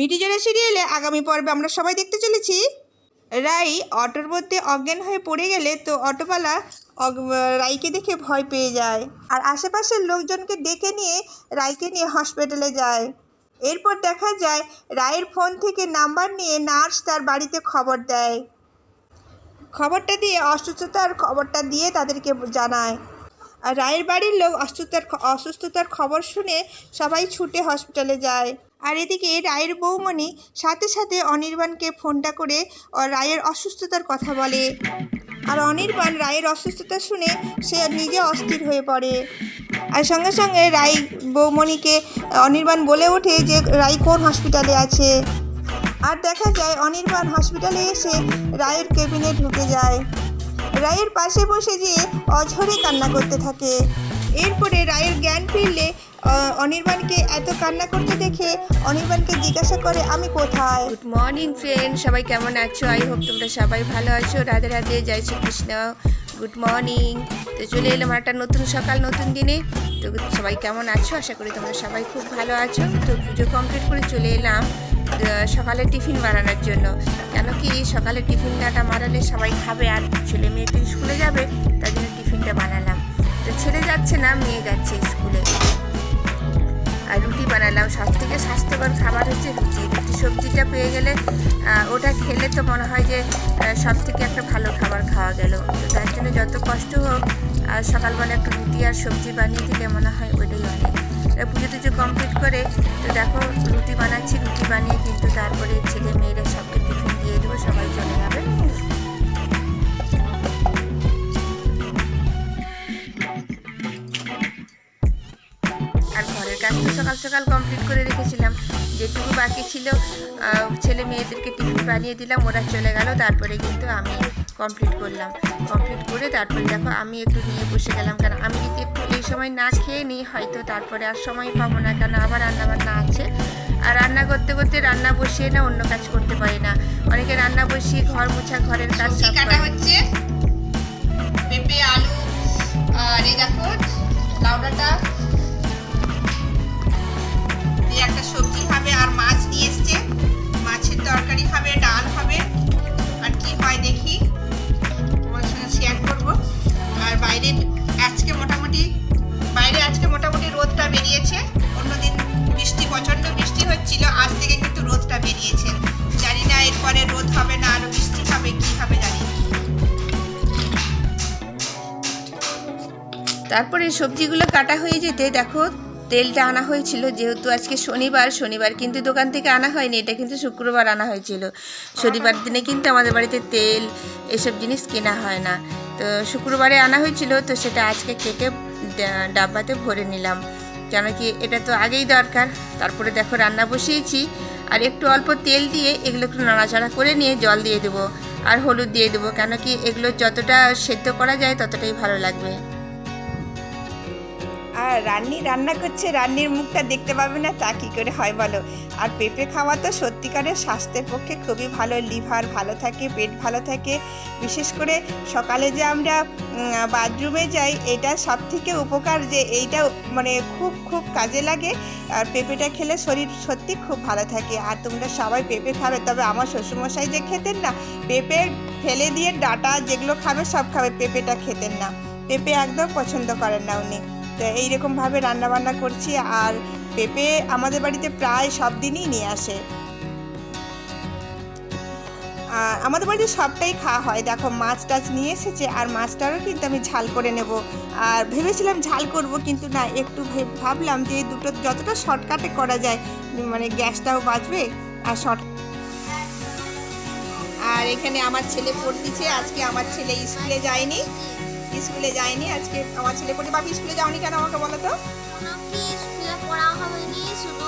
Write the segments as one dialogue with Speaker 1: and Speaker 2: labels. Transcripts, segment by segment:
Speaker 1: মিটিজোড়া সিরিয়ালে আগামী পর্বে আমরা সবাই দেখতে চলেছি। রাই অটোর মধ্যে অজ্ঞান হয়ে পড়ে গেলে তো অটোওয়ালা রাইকে দেখে ভয় পেয়ে যায়। আর আশেপাশের লোকজনকে ডেকে নিয়ে রাইকে নিয়ে হসপিটালে যায়। এরপর দেখা যায় রায়ের ফোন থেকে নাম্বার নিয়ে নার্স তার বাড়িতে খবর দেয়। খবরটা দিয়ে অসুস্থতার খবরটা দিয়ে তাদেরকে জানায়। আর রায়ের বাড়ির লোক অসুস্থতার অসুস্থতার খবর শুনে সবাই ছুটে হসপিটালে যায়। আর এদিকে রায়ের বৌমণি সাথে সাথে অনির্বাণকে ফোনটা করে রায়ের অসুস্থতার কথা বলে। আর অনির্বাণ রায়ের অসুস্থতা শুনে সে নিজে অস্থির হয়ে পড়ে। আর সঙ্গে সঙ্গে রায় বৌমণিকে অনির্বাণ বলে ওঠে যে, রায় কোন হসপিটালে আছে? আর দেখা যায় অনির্বাণ হসপিটালে এসে রায়ের কেবিনে ঢুকে যায়। রায়ের পাশে বসে যেয়ে অঝরে কান্না করতে থাকে। এরপরে রায়ের জ্ঞান ফিরলে অনির্বাণকে এত কান্না করতে দেখে অনির্বাণকে জিজ্ঞাসা করে, আমি কোথায়?
Speaker 2: গুড মর্নিং ফ্রেন্ড সবাই কেমন আছো? আই হোপ তোমরা সবাই ভালো আছো। রাধে রাধে, জয় শ্রীকৃষ্ণ। গুড মর্নিং তো চলে এলাম একটা নতুন সকাল, নতুন দিনে। তো সবাই কেমন আছো? আশা করি তোমরা সবাই খুব ভালো আছো। তো পুজো কমপ্লিট করে চলে এলাম সকালে টিফিন বানানোর জন্য। কেন কি সকালে টিফিনটা বানালে সবাই খাবে আর ছেলে মেয়ে স্কুলে যাবে, তার জন্য টিফিনটা বানালাম। তো ছেলে যাচ্ছে না, মেয়ে যাচ্ছে স্কুলে। সব থেকে স্বাস্থ্যকর খাবার হচ্ছে রুটি। রুটি সবজিটা পেয়ে গেলে ওটা খেলে তো মনে হয় যে সব থেকে একটা ভালো খাবার খাওয়া গেল। তো তার জন্য যত কষ্ট হোক, আর সকালবেলা একটু রুটি আর সবজি বানিয়ে দিলে মনে হয় ওইটাই অনেক। পুজো টুজো কমপ্লিট করে, তো দেখো রুটি বানাচ্ছি, রুটি বানিয়ে কিন্তু তারপরে ছেলে মেয়েরা সবকে টিফিন দিয়ে দেবো, সবাই চলে যাবে। সকাল সকাল কমপ্লিট করে রেখেছিলাম। যেটুকু বাকি ছিল ছেলে মেয়েদেরকে টিফিন বানিয়ে দিলাম ওরা চলে গেল তারপরে কিন্তু আমি কমপ্লিট করলাম। কমপ্লিট করে তারপরে দেখো আমি একটু নিয়ে বসে গেলাম কারণ আমি যদি একটু এই সময় না খেয়ে নিই হয়তো তারপরে আর সময় পাবো না কেন আবার রান্না বান্না আছে। আর রান্না করতে করতে রান্না বসিয়ে না অন্য কাজ করতে পারি না। অনেকে রান্না বসিয়ে ঘর মোছা ঘরের কাজ সব
Speaker 1: কাটা হচ্ছে। পেঁপে আলু আর এই দেখো লাউ ডাঁটা একটা সবজি হবে আর মাছ নিয়ে এসছে। মাছের তরকারি হবে ডাল হবে আর কি হয় দেখি। তোমার সঙ্গে শেয়ার করব। আর বাইরে আজকে মোটামুটি, বাইরে আজকে মোটামুটি রোদটা বেরিয়েছে। অন্যদিন বৃষ্টি, প্রচণ্ড বৃষ্টি হচ্ছিল। আজ থেকে কিন্তু রোদটা বেরিয়েছে। জানি না এরপরে রোদ হবে না আরও বৃষ্টি হবে, কি হবে জানি
Speaker 2: তারপরে সবজিগুলো কাটা হয়ে যেতে দেখো তেলটা আনা হয়েছিল, যেহেতু আজকে শনিবার শনিবার কিন্তু দোকান থেকে আনা হয়নি, এটা কিন্তু শুক্রবার আনা হয়েছিল। শনিবার দিনে কিন্তু আমাদের বাড়িতে তেল এসব জিনিস কেনা হয় না। তো শুক্রবারে আনা হয়েছিল, তো সেটা আজকে কেটে ডাব্বাতে ভরে নিলাম। কেন কি এটা তো আগেই দরকার, তারপরে দেখো রান্না বসিয়েছি, আর একটু অল্প তেল দিয়ে এগুলো একটু নাড়াচাড়া করে নিয়ে জল দিয়ে দেবো, আর হলুদ দিয়ে দেবো, কেন কি এগুলো যতটা সেদ্ধ করা যায় ততটাই ভালো লাগবে।
Speaker 1: আর রান্নি রান্না করছে, রান্নির মুখটা দেখতে পাবে না, তা কী করে হয় বলো? আর পেঁপে খাওয়া তো সত্যিকারের স্বাস্থ্যের পক্ষে খুবই ভালো, লিভার ভালো থাকে, পেট ভালো থাকে। বিশেষ করে সকালে যে আমরা বাথরুমে যাই, এটা সব থেকে উপকার যে এইটা মানে খুব খুব কাজে লাগে। আর পেঁপেটা খেলে শরীর সত্যি খুব ভালো থাকে। আর তোমরা সবাই পেঁপে খাবে, তবে আমার শ্বশুরমশাই যে খেতেন না, পেঁপে ফেলে দিয়ে ডাটা যেগুলো খাবে, সব খাবে, পেঁপেটা খেতেন না। পেঁপে একদম পছন্দ করেন না উনি। তো এইরকমভাবে রান্না বান্না করছি আর পেঁপে আমাদের বাড়িতে প্রায় সব দিনই নিয়ে আসে। আমাদের বাড়িতে সবটাই খাওয়া হয়। দেখো, মাছ টাছ নিয়ে এসেছে আর মাছটারও কিন্তু আমি ঝাল করে নেব। আর ভেবেছিলাম ঝাল করব কিন্তু না, একটু ভাবলাম যে দুটো, যতটা শর্টকাটে করা যায় মানে গ্যাসটাও বাঁচবে আর শর্ট আর এখানে আমার ছেলে পড়তেছে। আজকে আমার ছেলে স্কুলে যায়নি। স্কুলে যায়নি আজকে আমার ছেলে পড়ে বাপি স্কুলে যাওনি কেন আমাকে বলো তো?
Speaker 3: কোনো কি স্কুলে পড়া হয়নি শুধু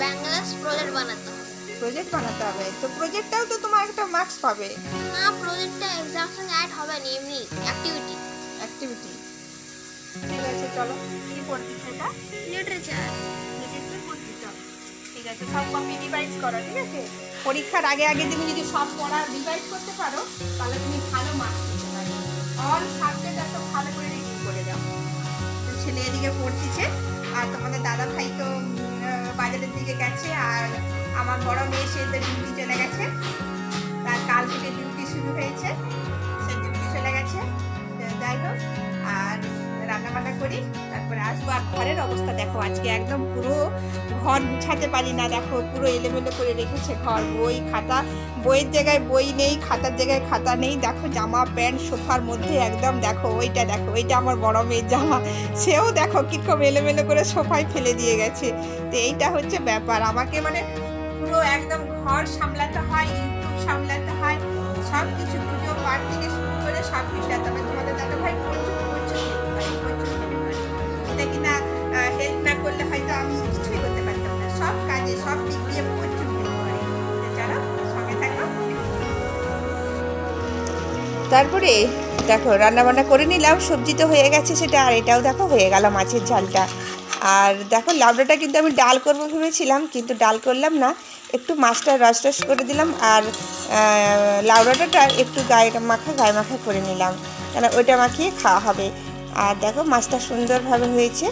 Speaker 3: ব্যাঙ্গালাস প্রজেক্ট বানাতে হবে।
Speaker 1: প্রজেক্ট বানাতে হবে। তো প্রজেক্টটাও তো তোমার একটা মার্কস পাবে।
Speaker 3: না প্রজেক্টটা এক্সাম সঙ্গে অ্যাড হবে না এমনি অ্যাক্টিভিটি
Speaker 1: অ্যাক্টিভিটি ঠিক আছে চলো। কি পড়ছিস এটা
Speaker 3: লিটারেচার
Speaker 1: লিটারেচার চলো। ঠিক আছে সব কপি রিভাইজ করো ঠিক আছে? পরীক্ষার আগে আগে তুমি যদি সব পড়া রিভাইজ করতে পারো তাহলে তুমি ভালো মার্কস অল সাবজেক্ট একটা ভালো করে রিডিং করে তো ছেলে এদিকে পড়তেছে, আর তোমাদের দাদা ভাই তো বাজারের দিকে গেছে, আর
Speaker 4: আমার বড় মেয়ে সে তো ডিউটি চলে গেছে। তার কাল থেকে ডিউটি শুরু হয়েছে, সে ডিউটি চলে গেছে। যাই হোক, আর রান্না বান্না করি। আসব আর ঘরের অবস্থা দেখো, আজকে একদম পুরো ঘর গুছাতে পারি না, দেখো, পুরো এলোমেলো করে রেখেছে ঘর, বই, খাতা, বইয়ের জায়গায় বই নেই, খাতার জায়গায় খাতা নেই, দেখো, জামা, প্যান্ট, সোফার মধ্যে একদম দেখো, ওইটা দেখো, ওইটা আমার বড় মেয়ের জামা, সেও দেখো কীরকম এলোমেলো করে সোফায় ফেলে দিয়ে গেছে, তো এইটা হচ্ছে ব্যাপার, আমাকে মানে পুরো একদম ঘর সামলাতে হয়, ইউটিউব সামলাতে হয় সব কিছু পুজো পাঠ থেকে শুরু করে সব কিছু তোমাদের দাদা ভাই কিছুই করতে পারতাম না। সব কাজে সব দিক দিয়ে প্রচুর করে চলো সঙ্গে থাকো।
Speaker 1: তারপরে দেখো রান্না বান্না করে নিলাম সবজি তো হয়ে গেছে সেটা আর এটাও দেখো হয়ে গেল মাছের ঝালটা। আর দেখো লাবড়াটা কিন্তু আমি ডাল করব ভেবেছিলাম কিন্তু ডাল করলাম না। একটু মাছটা রস রস করে দিলাম আর আহ, লাউডাটাটা একটু গায়ে মাখা গায়ে মাখা করে নিলাম। কেন ওইটা মাখিয়ে খাওয়া হবে। আর দেখো মাছটা সুন্দরভাবে হয়েছে।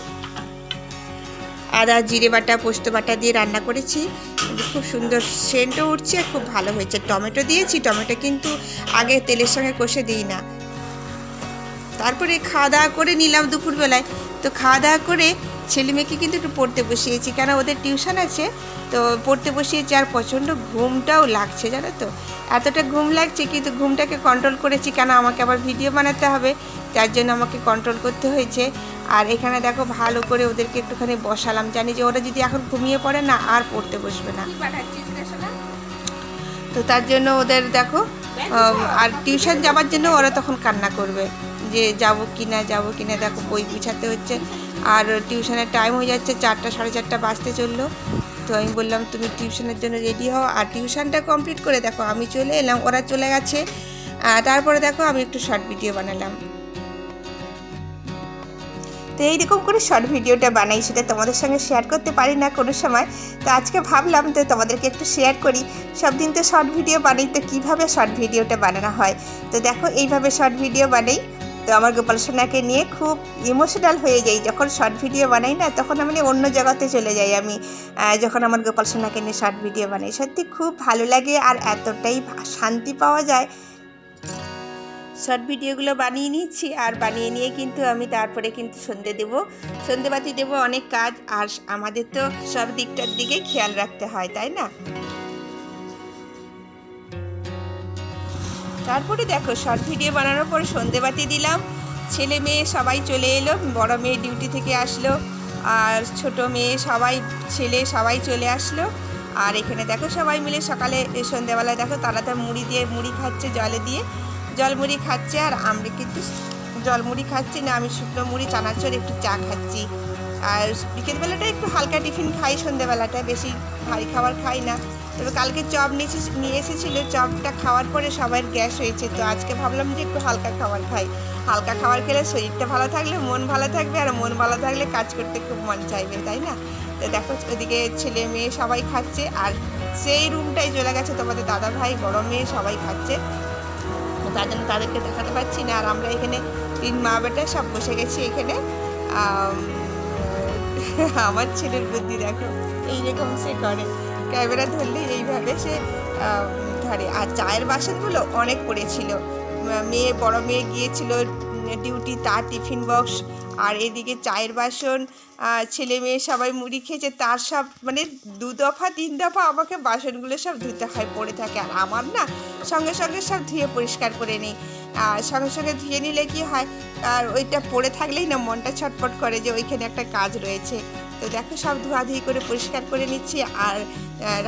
Speaker 1: আদা, জিরে বাটা, পোস্ত বাটা দিয়ে রান্না করেছি। খুব সুন্দর সেন্টও উঠছে আর খুব ভালো হয়েছে। টমেটো দিয়েছি, টমেটো কিন্তু আগে তেলের সঙ্গে কষে দিই না। তারপরে খাওয়া দাওয়া করে নিলাম দুপুরবেলায়। তো খাওয়া দাওয়া করে ছেলে মেয়েকে কিন্তু একটু পড়তে বসিয়েছি, কেন ওদের টিউশন আছে। তো পড়তে বসিয়েছি, আর প্রচণ্ড ঘুমটাও লাগছে, জানো তো। এতটা ঘুম লাগছে কিন্তু ঘুমটাকে কন্ট্রোল করেছি, কেন আমাকে আবার ভিডিও বানাতে হবে? যার জন্য আমাকে কন্ট্রোল করতে হয়েছে। আর এখানে দেখো ভালো করে ওদেরকে একটুখানি বসালাম। জানি যে ওরা যদি এখন ঘুমিয়ে পড়ে না আর পড়তে বসবে না? তো তার জন্য ওদের দেখো আর টিউশন যাওয়ার জন্য ওরা তখন কান্না করবে যে যাব কি না যাব কি না। দেখো বই গুছাতে হচ্ছে। আর টিউশনের টাইম হয়ে যাচ্ছে চারটা সাড়ে চারটা বাজতে চলল। তো আমি বললাম তুমি টিউশনের জন্য রেডি হও। আর টিউশনটা কমপ্লিট করে দেখো আমি চলে এলাম ওরা চলে গেছে। তারপরে দেখো আমি একটু শর্ট ভিডিও বানালাম।
Speaker 4: তো এইরকম করে শর্ট ভিডিওটা বানাই, সেটা তোমাদের সঙ্গে শেয়ার করতে পারি না কোনো সময়। তো আজকে ভাবলাম তো তোমাদেরকে একটু শেয়ার করি সব দিন তো শর্ট ভিডিও বানাই, তো কীভাবে শর্ট ভিডিওটা বানানো হয়? তো দেখো, এইভাবে শর্ট ভিডিও বানাই। তো আমার গোপাল সোনাকে নিয়ে খুব ইমোশনাল হয়ে যাই, যখন শর্ট ভিডিও বানাই না, তখন আমি অন্য জগতে চলে যাই আমি। যখন আমার গোপাল সোনাকে নিয়ে শর্ট ভিডিও বানাই, সত্যি খুব ভালো লাগে আর এতটাই শান্তি পাওয়া যায়।
Speaker 1: শর্ট ভিডিওগুলো বানিয়ে নিচ্ছি আর বানিয়ে নিয়ে কিন্তু আমি তারপরে কিন্তু সন্ধে দেবো। সন্ধেবাতি দেবো অনেক কাজ, আর আমাদের তো সব দিকটার দিকে খেয়াল রাখতে হয়, তাই না? তারপরে দেখো, শর্ট ভিডিও বানানোর পর সন্ধেবাতি দিলাম। ছেলে মেয়ে সবাই চলে এলো, বড় মেয়ে ডিউটি থেকে আসলো, আর ছোট মেয়ে সবাই, ছেলে সবাই চলে আসলো। আর এখানে দেখো সবাই মিলে সকালে এ সন্ধেবেলায় দেখো তারা তো মুড়ি দিয়ে, মুড়ি খাচ্ছে জলে দিয়ে। জল মুড়ি খাচ্ছে আর আমরা কিন্তু জলমুড়ি খাচ্ছি, না আমি শুকনো মুড়ি, চানাচুর, একটু চা খাচ্ছি। আর বিকেলবেলাটা একটু হালকা টিফিন খাই সন্ধেবেলাটা বেশি ভারী খাবার খাই না। তবে কালকে চপ নিয়ে নিয়ে এসেছিল, চপটা খাওয়ার পরে সবার গ্যাস হয়েছে, তো আজকে ভাবলাম যে একটু হালকা খাবার খাই। হালকা খাবার খেলে শরীরটা ভালো থাকলে, মন ভালো থাকবে, আর মন ভালো থাকলে কাজ করতে খুব মন চাইবে, তাই না? তো দেখো, ওদিকে ছেলে মেয়ে সবাই খাচ্ছে, আর সেই রুমটাই চলে গেছে তোমাদের দাদা ভাই বড় মেয়ে সবাই খাচ্ছে। তার জন্য তাদেরকে দেখাতে পারছি না। আর আমরা এখানে তিন মা বেটা সব বসে গেছি এখানে। আমার ছেলের বুদ্ধি দেখো, এইরকম সে করে। ক্যামেরা ধরলে এইভাবে সে ধরে। আর চায়ের বাসনগুলো অনেক পড়েছিল। মেয়ে, বড় মেয়ে গিয়েছিল ডিউটি তার টিফিন বক্স আর এদিকে চায়ের বাসন ছেলে মেয়ে সবাই মুড়ি খেয়েছে, তার সব মানে দু দফা, তিন দফা আমাকে বাসনগুলো সব ধুতে হয়, পড়ে থাকে। আর আমার না সঙ্গে সঙ্গে সব ধুয়ে পরিষ্কার করে নিই। আর সঙ্গে সঙ্গে ধুয়ে নিলে কি হয়? আর ওইটা পড়ে থাকলেই না মনটা ছটপট করে যে ওইখানে একটা কাজ রয়েছে। তো দেখো, সব ধোয়াধুয়ি করে পরিষ্কার করে নিচ্ছি। আর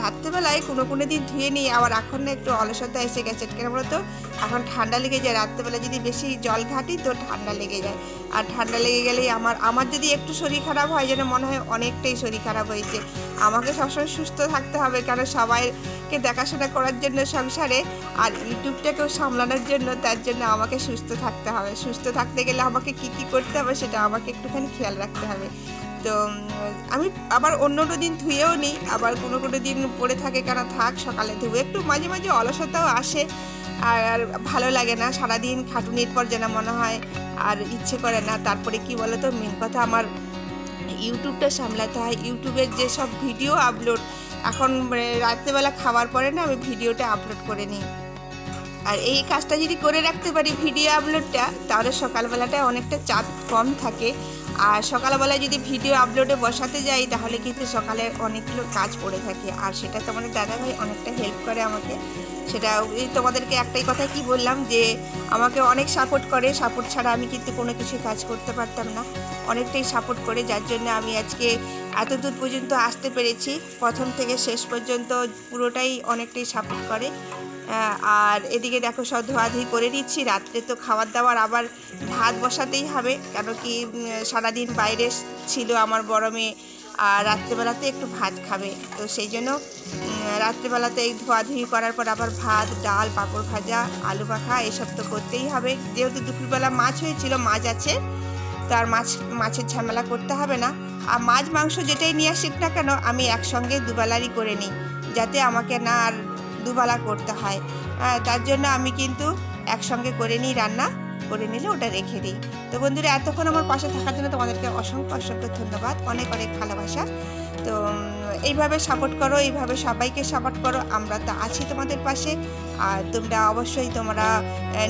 Speaker 1: রাত্রেবেলায় কোনো কোনো দিন ধুয়ে নিই আবার এখন না একটু অলসতা এসে গেছে। কেন বলতো এখন ঠান্ডা লেগে যায়, রাত্রেবেলা যদি বেশি জল ঘাটি তো ঠান্ডা লেগে যায়। আর ঠান্ডা লেগে গেলেই আমার আমার যদি একটু শরীর খারাপ হয় যেন মনে হয় অনেকটাই শরীর খারাপ হয়েছে। আমাকে সবসময় সুস্থ থাকতে হবে কারণ সবাইকে দেখাশোনা করার জন্য সংসারে আর ইউটিউবটাকেও সামলানোর জন্য, তার জন্য আমাকে সুস্থ থাকতে হবে। সুস্থ থাকতে গেলে আমাকে কি কি করতে হবে সেটা আমাকে একটুখানি খেয়াল রাখতে হবে। তো আমি আবার অন্য দিন ধুয়েও নিই, আবার কোনো কোনো দিন পড়ে থাকে কেন থাক, সকালে ধুবো একটু মাঝে মাঝে অলসতাও আসে, আর আর ভালো লাগে না, সারাদিন খাটুনির পর যেন মনে হয় আর ইচ্ছে করে না। তারপরে কি বলো তো মেন কথা আমার ইউটিউবটা সামলাতে হয়। ইউটিউবের যেসব ভিডিও আপলোড, এখন মানে রাত্রেবেলা খাওয়ার পরে না আমি ভিডিওটা আপলোড করে নিই। আর এই কাজটা যদি করে রাখতে পারি ভিডিও আপলোডটা, তাহলে সকালবেলাটা অনেকটা চাপ কম থাকে। আর সকালবেলায় যদি ভিডিও আপলোডে বসাতে যাই, তাহলে কিন্তু সকালে অনেকগুলো কাজ পড়ে থাকে। আর সেটা তো তোমাদের দাদাভাই অনেকটা হেল্প করে আমাকে। সেটা তোমাদেরকে একটাই কথা কি বললাম যে, আমাকে অনেক সাপোর্ট করে। সাপোর্ট ছাড়া আমি কিন্তু কোনো কিছু কাজ করতে পারতাম না। অনেকটাই সাপোর্ট করে, যার জন্য আমি আজকে এত দূর পর্যন্ত আসতে পেরেছি। প্রথম থেকে শেষ পর্যন্ত পুরোটাই অনেকটাই সাপোর্ট করে। আর এদিকে দেখো সব ধোয়াধুয়ি করে নিচ্ছি। রাত্রে তো খাবার দাবার আবার ভাত বসাতেই হবে, কেন কি সারাদিন বাইরে ছিল আমার বড় মেয়ে, আর রাত্রেবেলাতে একটু ভাত খাবে। তো সেই জন্য রাত্রেবেলাতে এই ধোয়াধুয়ি করার পর আবার ভাত, ডাল, পাঁপড় ভাজা, আলু মাখা এসব তো করতেই হবে। যেহেতু দুপুরবেলা মাছ হয়েছিল, মাছ আছে, তার মাছ, মাছের ঝামেলা করতে হবে না। আর মাছ, মাংস যেটাই নিয়ে আসিক না কেন, আমি একসঙ্গে দুবেলারই করে নিই, যাতে আমাকে না আর দুবেলা করতে হয়। তার জন্য আমি কিন্তু একসঙ্গে করে নিই রান্না, করে নিলে ওটা রেখে দিই। তো বন্ধুরা, এতক্ষণ আমার পাশে থাকার জন্য তোমাদেরকে অসংখ্য অসংখ্য ধন্যবাদ। অনেক অনেক ভালোবাসা। তো এইভাবে সাপোর্ট করো, এইভাবে সবাইকে সাপোর্ট করো, আমরা তো আছি তোমাদের পাশে। আর তোমরা অবশ্যই তোমরা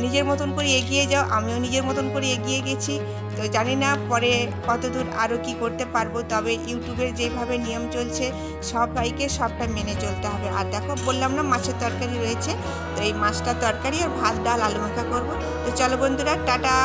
Speaker 1: নিজের মতন করে এগিয়ে যাও, আমিও নিজের মতন করে এগিয়ে গেছি। তো জানি না পরে কতদূর আরও কি করতে পারব, তবে ইউটিউবের যেভাবে নিয়ম চলছে, সবাইকে সবটা মেনে চলতে হবে। আর দেখো, বললাম না মাছের তরকারি রয়েছে, তো এই মাছটা তরকারি আর ভাত, ডাল, আলু মাখা করব। তো চলো বন্ধুরা, টাটা!